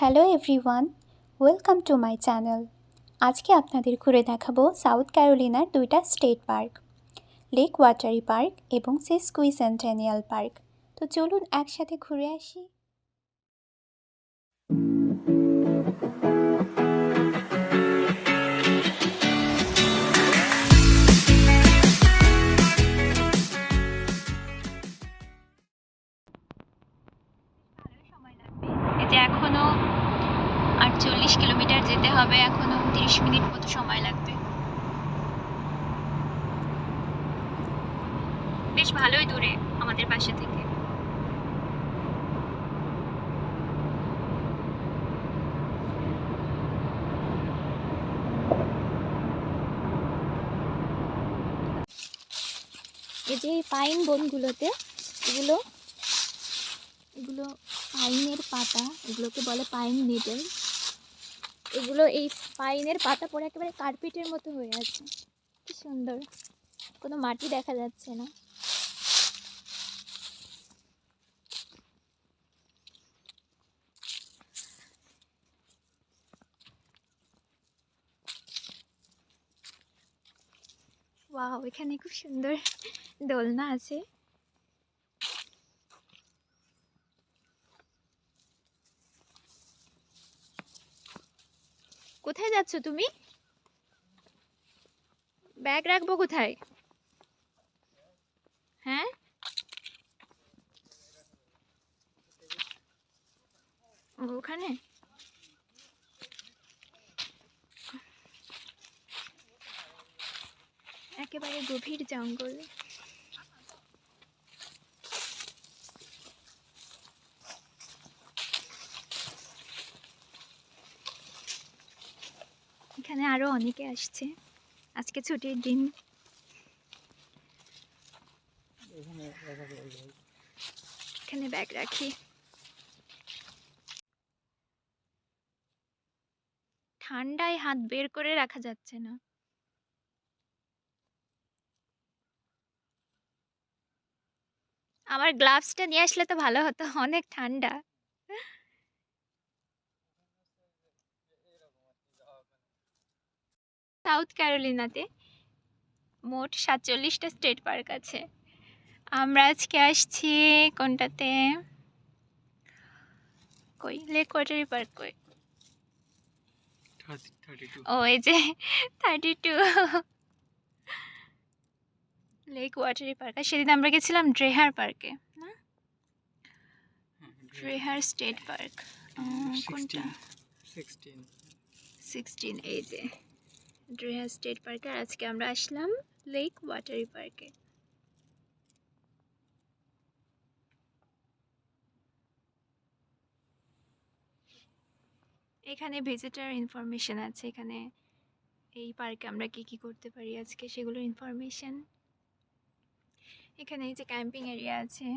Hello everyone, welcome to my channel. আজকে আপনাদের ঘুরে দেখাবো সাউথ ক্যারোলিনার দুইটা state park, lake Wateree park এবং সিসকুই সেন্টেনিয়াল পার্ক। তো চলুন একসাথে ঘুরে আসি। যে পাইন বনগুলোতে এগুলো এগুলো পাইনের পাতা, এগুলোকে বলে পাইন নিডল এগুলো এই পাইনের পাতা পরে একেবারে কার্পেটের মতো হয়ে আছে। কি সুন্দর। কোনো মাটি দেখা যাচ্ছে না। ওয়াও এখানে খুব সুন্দর দোলনা আছে। কোথায় যাচ্ছ তুমি? ব্যাগ রাখব কোথায় হ্যাঁ ও, ওখানে একেবারে গভীর জঙ্গল এখানে আরও অনেকে আসছে। আজকে ছুটির দিন। এখানে ব্যাগ রাখি। ঠান্ডায় হাত বের করে রাখা যাচ্ছে না। আমার গ্লাভসটা নিয়ে আসলে তো ভালো হতো অনেক ঠান্ডা। সাউথ ক্যারোলিনাতে মোট সাতচল্লিশটা স্টেট পার্ক আছে। আমরা আজকে আসছি কোনটাতে? কই? লেক ওয়াটারি পার্ক কই? ও এই যে thirty two lake Wateree park. আর সেদিন আমরা গেছিলাম ড্রেহার পার্কে না? Dreher state park. কোনটা? সিক্সটিন। এই যে। ড্রেহার স্টেট পার্কে। আর আজকে আমরা আসলাম লেক ওয়াটারি পার্কে। এখানে ভিজিটার ইনফরমেশন আছে। এখানে এই পার্কে আমরা কি কি করতে পারি আজকে সেগুলোর ইনফরমেশন এখানে এই যে ক্যাম্পিং এরিয়া আছে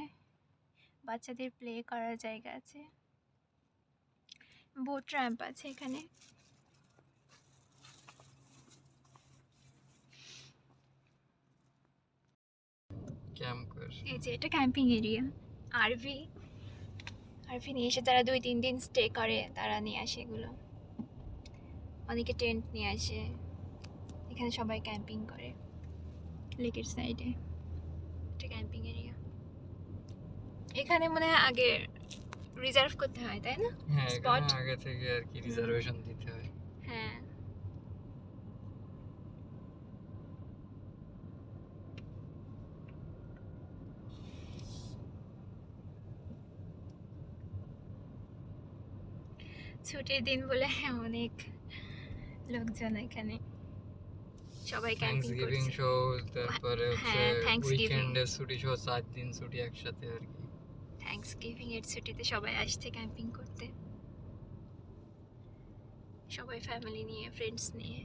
বাচ্চাদের প্লে করার জায়গা আছে। বোট র্যাম্প আছে এখানে। এই যে এটা ক্যাম্পিং এরিয়া আরভি। আরভি নিয়ে এসে তারা দুই তিন দিন স্টে করে তারা নিয়ে আসে এগুলো। অনেকে টেন্ট নিয়ে আসে। এখানে সবাই ক্যাম্পিং করে লেকের সাইডে। এটা ক্যাম্পিং এরিয়া এখানে মনে হয় আগে রিজার্ভ করতে হয় তাই না? হ্যাঁ Spot? আগে থেকে আর কি রিজার্ভেশন দিতে হয়। হ্যাঁ। ছুটির দিন বলে অনেক লোকজন এখানে। সবাই ক্যাম্পিং গিভিং করছে। শো তারপরে হচ্ছে হ্যাঁ, Thanksgiving. উইকেন্ডের ছুটি সহ সাত দিন ছুটি একসাথে আর কি। থ্যাঙ্কস গিভিং এর ছুটিতে সবাই আসছে ক্যাম্পিং করতে। সবাই ফ্যামিলি নিয়ে ফ্রেন্ডস নিয়ে।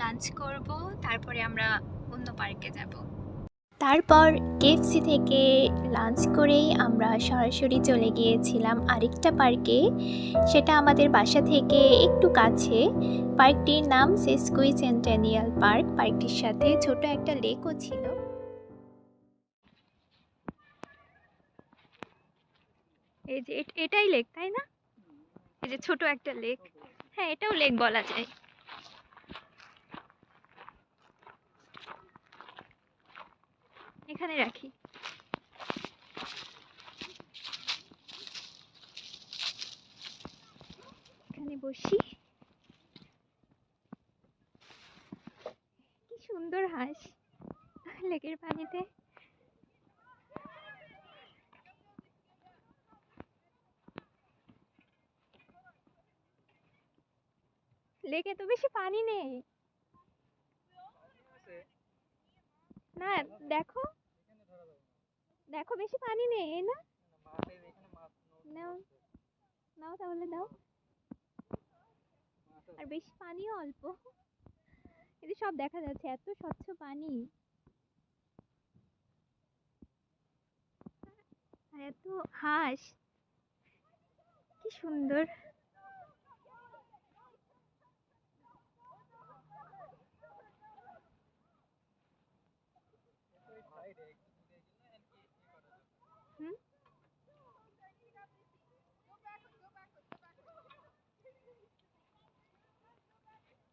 লাঞ্চ করব তারপরে আমরা অন্য পার্কে যাব। তারপর কেএফসি থেকে লাঞ্চ করেই আমরা সরাসরি চলে গিয়েছিলাম আরেকটা পার্কে সেটা আমাদের বাসা থেকে একটু কাছে। পার্কটির নাম সেসকুই সেন্টেনিয়াল পার্ক পার্কটির সাথে ছোট একটা লেকও ছিল। এই যে এটাই লেক তাই না? এই যে ছোট একটা লেক হ্যাঁ এটাও লেক বলা যায়। এখানে রাখি। এখানে বসি। কি সুন্দর হাঁস। লেকের পানিতে। লেকে তো বেশি পানি নেই। না দেখো। দেখো, বেশি পানি নেই, এই না? নাও নাও তাহলে দাও। আর বেশি পানিও অল্প। এতে সব দেখা যাচ্ছে, এত স্বচ্ছ পানি। আর এত হাঁস। কি সুন্দর।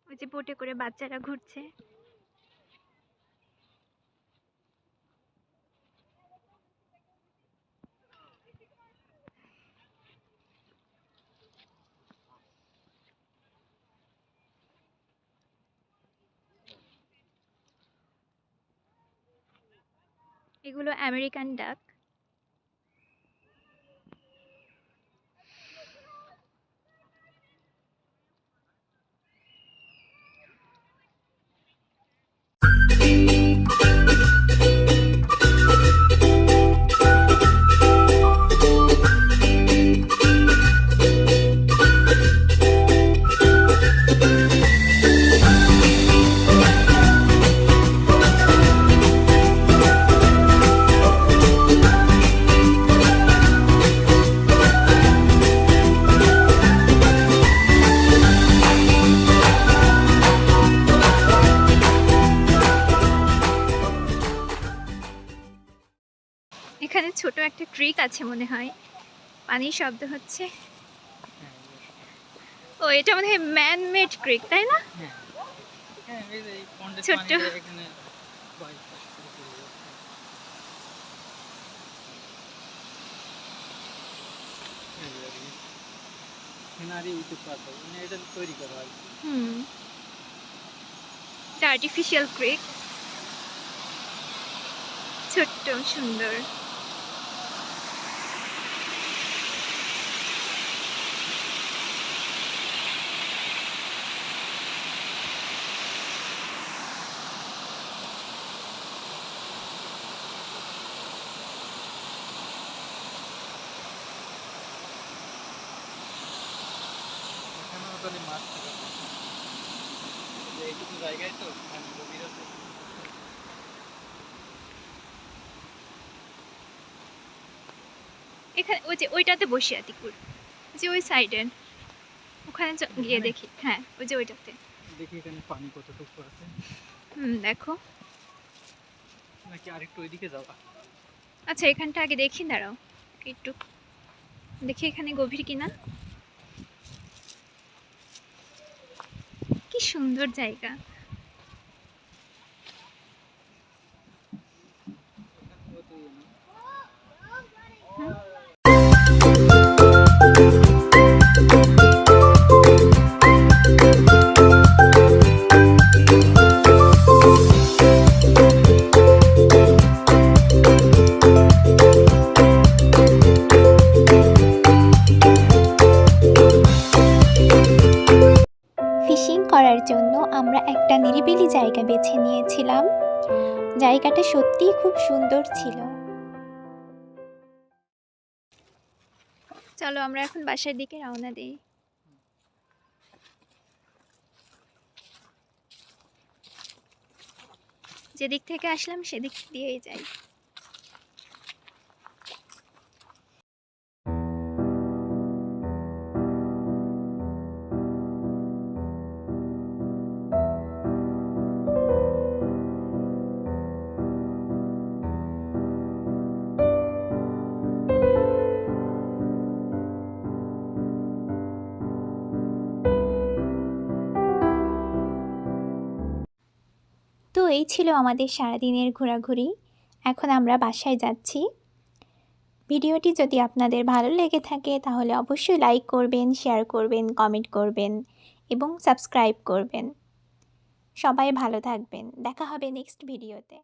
ওই যে বোটে করে বাচ্চারা ঘুরছে। এগুলো আমেরিকান ডাক। একটা ট্রিক আছে মনে হয়। পানির শব্দ হচ্ছে। ও, এটা মনে হয় ম্যান মেড ক্রিক তাই না? ছোট্ট। আর্টিফিশিয়াল ছোট্ট, সুন্দর। এখানেও মাছ এইটুকু জায়গায় তো গভীর আছে। এখানে ওই যে ওইটাতে বসি আতিকুর। যে ওই সাইডের ওখানে গিয়ে দেখি হ্যাঁ ওই যে ওইটাতে। দেখি এখানে পানি কতটুকু আছে। হুম দেখো। নাকি আরেকটু ওইদিকে যাওয়া আচ্ছা এখানটা আগে দেখি দাঁড়াও। একটু। দেখি এখানে গভীর কিনা। কি সুন্দর জায়গা। নিরিবিলি জায়গা বেছে নিয়েছিলাম। জায়গাটা সত্যিই খুব সুন্দর ছিল। চলো আমরা এখন বাসার দিকে রওনা দিই। যেদিক থেকে আসলাম সেদিক দিয়েই যাই। এই ছিল আমাদের সারাদিনের ঘোরাঘুরি। এখন আমরা বাসায় যাচ্ছি। ভিডিওটি যদি আপনাদের ভালো লেগে থাকে, তাহলে অবশ্যই লাইক করবেন শেয়ার করবেন কমেন্ট করবেন এবং সাবস্ক্রাইব করবেন। সবাই ভালো থাকবেন। দেখা হবে নেক্সট ভিডিওতে